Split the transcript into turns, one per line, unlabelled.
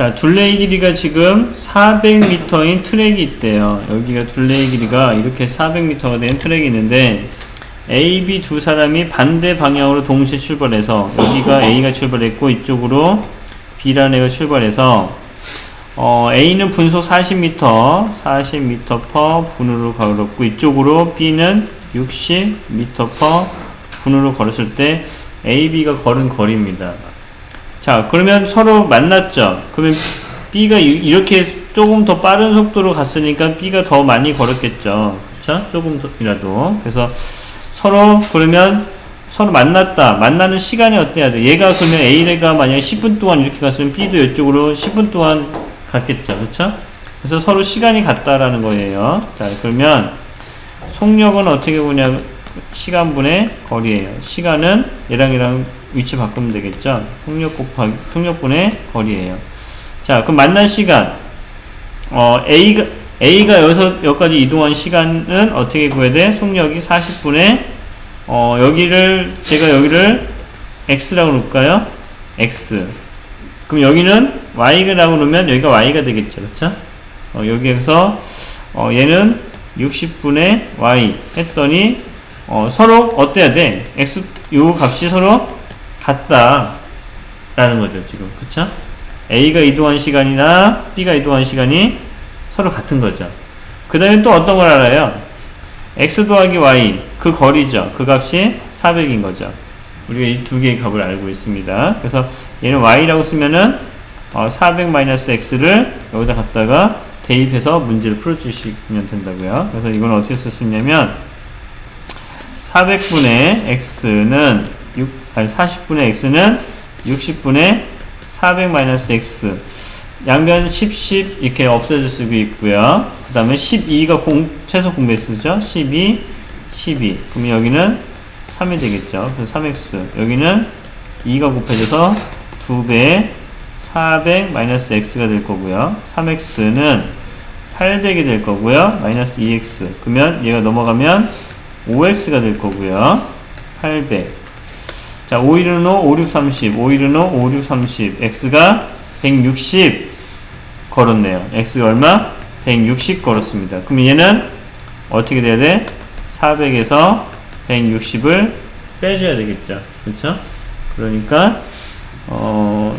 자, 둘레의 길이가 지금 400m인 트랙이 있대요. 여기가 둘레의 길이가 이렇게 400m가 된 트랙이 있는데 A, B 두 사람이 반대 방향으로 동시에 출발해서 여기가 A가 출발했고 이쪽으로 B라는 애가 출발해서 어, A는 분속 40m, 40m per 분으로 걸었고 이쪽으로 B는 60m per 분으로 걸었을 때 A, B가 걸은 거리입니다. 자, 그러면 서로 만났죠. 그러면 B가 이- 이렇게 조금 더 빠른 속도로 갔으니까 B가 더 많이 걸었겠죠. 그쵸? 조금 더이라도. 그래서 서로 그러면 서로 만났다. 만나는 시간이 어때야 돼? 얘가 그러면 A가 만약에 10분 동안 이렇게 갔으면 B도 이쪽으로 10분 동안 갔겠죠. 그쵸? 그래서 서로 시간이 같다라는 거예요. 자, 그러면 속력은 어떻게 보냐 시간분의 거리예요. 시간은 얘랑 얘랑 위치 바꾸면 되겠죠. 속력 곱하기 속력분의 거리예요. 자, 그럼 만난 시간 어 A가 A가 여기서 여기까지 이동한 시간은 어떻게 구해야 돼? 속력이 40분의 어 여기를 제가 여기를 x라고 놓을까요? x. 그럼 여기는 y라고 놓으면 여기가 y가 되겠죠. 그렇죠? 어, 여기에서 어, 얘는 60분의 y 했더니 어, 서로 어때야 돼? x 요 값이 서로 같다. 라는 거죠 지금. 그쵸? a가 이동한 시간이나 b가 이동한 시간이 서로 같은 거죠. 그 다음에 또 어떤 걸 알아요? x 더하기 y 그 거리죠. 그 값이 400인 거죠. 우리가 이 두 개의 값을 알고 있습니다. 그래서 얘는 y라고 쓰면은 어, 400-x를 여기다 갖다가 대입해서 문제를 풀어주시면 된다고요. 그래서 이건 어떻게 쓸 수 있냐면 400분의 x는 6, 아니 40분의 x는 60분의 400-x 양변 10, 10 이렇게 없어질 수도 있고요. 그 다음에 12가 공, 최소 공배수죠? 12, 12 그럼 여기는 3이 되겠죠? 그래서 3x 여기는 2가 곱해져서 2배 400-x가 될 거고요. 3x는 800이 될 거고요. 마이너스 2x 그러면 얘가 넘어가면 5x가 될 거고요. 800. 자, 5 1은 5, 5, 6, 30. 5 1은 5, 5, 6, 30. x가 160 걸었네요. x가 얼마? 160 걸었습니다. 그럼 얘는 어떻게 돼야 돼? 400에서 160을 빼줘야 되겠죠. 그렇죠? 그러니까 어